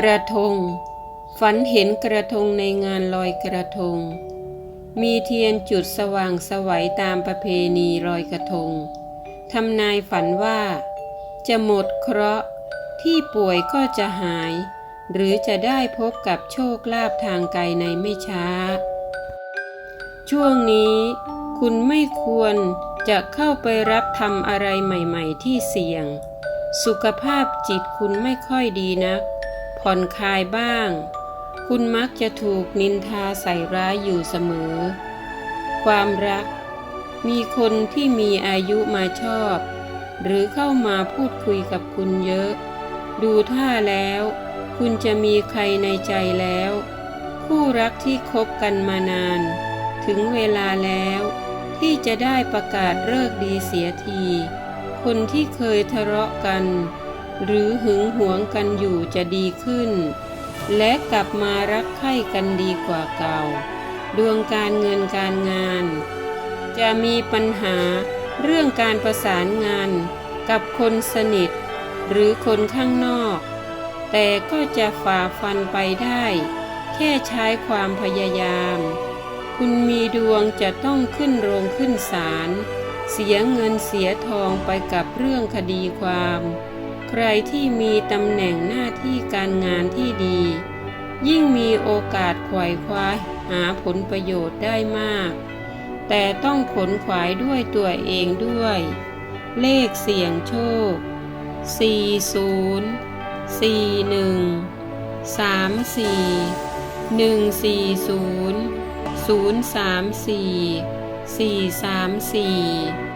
กระทง ฝันเห็นกระทงในงานลอยกระทง มีเทียนจุดสว่างสวัยตามประเพณีลอยกระทงทำนายฝันว่า จะหมดเคราะห์ที่ป่วยก็จะหาย หรือจะได้พบกับโชคลาภทางไกลในไม่ช้า ช่วงนี้คุณไม่ควรจะเข้าไปรับทำอะไรใหม่ ๆ ที่เสี่ยง สุขภาพจิตคุณไม่ค่อยดีนัก ผ่อนคลายบ้าง คุณมักจะถูกนินทาใส่ร้ายอยู่เสมอ ความรัก มีคนที่มีอายุมาชอบ หรือเข้ามาพูดคุยกับคุณเยอะ ดูท่าแล้ว คุณจะมีใครในใจแล้ว คู่รักที่คบกันมานาน ถึงเวลาแล้วที่จะได้ประกาศเลิกดีเสียที คนที่เคยทะเลาะกัน หรือหึงหวงกันอยู่จะดีขึ้น และกลับมารักใคร่กันดีกว่าเก่า ดวงการเงินการงาน จะมีปัญหาเรื่องการประสานงานกับคนสนิท หรือคนข้างนอก แต่ก็จะฝ่าฟันไปได้ แค่ใช้ความพยายาม คุณมีดวงจะต้องขึ้นโรงขึ้นศาลเสียเงินเสียทองไปกับเรื่องคดีความ ใครที่มีตำแหน่งหน้าที่การงานที่ดี ยิ่งมีโอกาสขวายคว้าหาผลประโยชน์ได้มาก แต่ต้องขนขวายด้วยตัวเองด้วย เลขเสี่ยงโชค 40 41 34 140 034 434